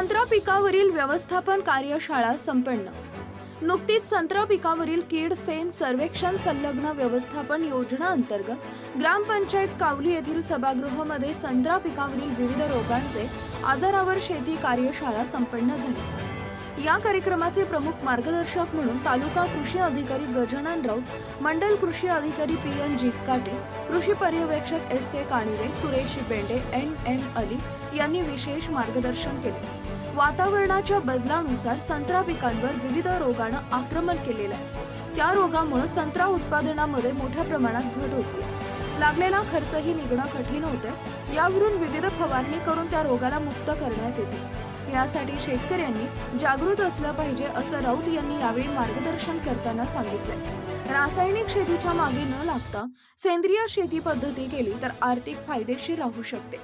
संत्रा पिकावरील व्यवस्थापन कार्यशाळा संपन्न. नुकतीच संत्रा पिकावरील कीड सेन सर्वेक्षण संलग्न व्यवस्थापन योजना अंतर्गत ग्रामपंचायत कावली येथील सभागृहामध्ये संत्रा पिकावरील विविध रोगांचे आजारावर शेती कार्यशाळा संपन्न झाली. या कार्यक्रमाचे प्रमुख मार्गदर्शक म्हणून तालुका कृषी अधिकारी गजानन राऊत मंडल कृषी अधिकारी पी एन जितकाटे कृषी पर्यवेक्षक S K Kanive Suresh Bende N M Ali यांनी विशेष मार्गदर्शन केले. वातावरणाच्या बदलानुसार संत्रा पिकांवर विविध रोगानं आक्रमण केलेलं आहे. त्या रोगामुळे संत्रा उत्पादनामध्ये मोठ्या प्रमाणात घट होते लागलेला खर्चही निघणं कठीण होतं यावरून विविध फवारणी करून त्या रोगाला मुक्त करण्यात येते. यासाठी शेतकऱ्यांनी जागृत असलं पाहिजे असं राऊत यांनी यावेळी मार्गदर्शन करताना सांगितलं. रासायनिक शेतीच्या मागे न लागता सेंद्रिय शेती पद्धती केली तर आर्थिक फायदेशीर राहू शकते.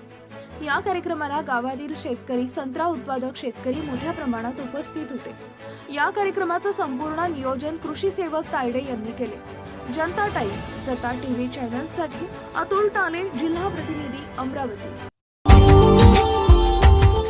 या कार्यक्रमाला गावातील शेतकरी संत्रा उत्पादक शेतकरी मोठ्या प्रमाणात उपस्थित होते. या कार्यक्रमाचं संपूर्ण नियोजन कृषी सेवक तायडे यांनी केले. जनता टाईम जता टीव्ही चॅनलसाठी अतुल ताले जिल्हा प्रतिनिधी अमरावती.